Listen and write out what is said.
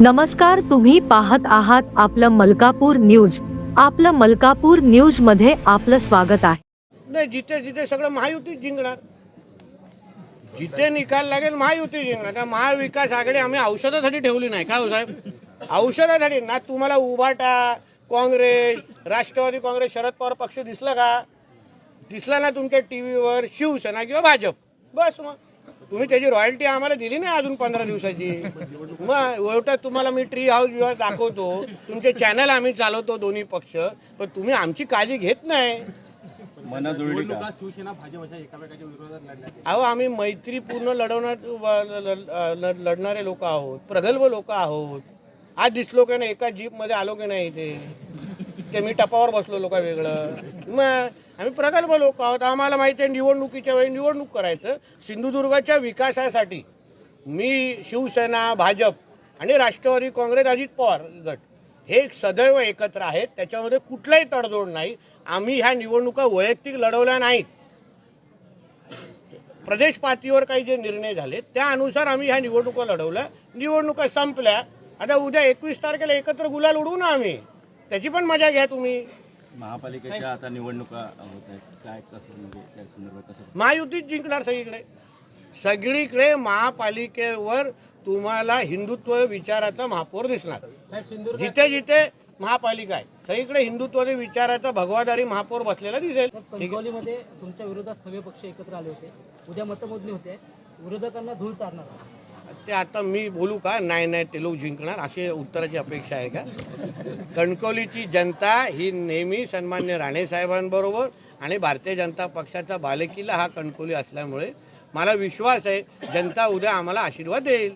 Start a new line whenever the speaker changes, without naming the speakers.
नमस्कार तुम्ही पाहत आहात आपलं मलकापूर न्यूज. आपलं मलकापूर न्यूजमध्ये आपलं स्वागत आहे.
नाही जिथे जिथे सगळं महायुती जिंकणार. जिथे निकाल लागेल महायुती जिंकणार. महाविकास आघाडी आम्ही औषधासाठी ठेवली नाही काय हो साहेब? औषधासाठी. ना तुम्हाला उभाटा काँग्रेस राष्ट्रवादी काँग्रेस शरद पवार पक्ष दिसला का? दिसला ना तुमच्या टी व्हीवर शिवसेना किंवा भाजप. बस मग. तुम्ही त्याची रॉयल्टी आम्हाला दिली नाही अजून पंधरा दिवसाची. मग एवढं तुम्हाला मी ट्री हाऊस बिहाऊस दाखवतो. तुमचे चॅनल आम्ही चालवतो दोन्ही पक्ष. पण तुम्ही आमची काळजी घेत नाही. अहो आम्ही मैत्रीपूर्ण लढवणार लढणारे लोक आहोत. प्रगल्भ लोक आहोत. आज दिसलो का नाही? एका जीपमध्ये आलो की नाही इथे? ते मी टपावर बसलो लोक वेगळं? मग आम्ही प्रगल्भ लोक आहोत. आम्हाला माहिती आहे निवडणुकीच्या वेळी निवडणूक करायचं सिंधुदुर्गाच्या विकासासाठी. मी शिवसेना भाजप आणि राष्ट्रवादी काँग्रेस अजित पवार गट हे सदैव एकत्र आहेत. त्याच्यामध्ये कुठलाही तडजोड नाही. आम्ही ह्या निवडणुका वैयक्तिक लढवल्या नाहीत. प्रदेश पातळीवर काही जे निर्णय झाले त्यानुसार आम्ही ह्या निवडणुका लढवल्या. निवडणुका संपल्या. आता उद्या एकवीस तारखेला एकत्र गुलाल उडवू ना आम्ही. त्याची पण मजा घ्या तुम्ही.
महापालिकेच्या आता निवडणुका होत आहेत. काय कसं म्हणजे त्या संदर्भात कसं
महायुतीच जिंकणार सगळीकडे. सगळीकडे महापालिकेवर तुम्हाला हिंदुत्व विचाराचा महापौर दिसणार. जिथे जिथे महापालिका आहे सगळीकडे हिंदुत्वाच्या विचाराचा भगवादारी महापौर बसलेला दिसेल.
कणकवलीमध्ये तुमच्या विरोधात सगळे पक्ष एकत्र आले होते. उद्या मतमोजणी होते. विरोधकांना धूळ चारणार.
ते आता मी बोलू का? नाही नाही ते लोक जिंकणार असे उत्तराची अपेक्षा आहे का? कणकवलीची जनता ही नेहमी सन्मान्य राणे साहेबांबरोबर आणि भारतीय जनता पक्षाचा बालेकिल्ला हा कणकवली असल्यामुळे मला विश्वास आहे जनता उद्या आम्हाला आशीर्वाद देईल.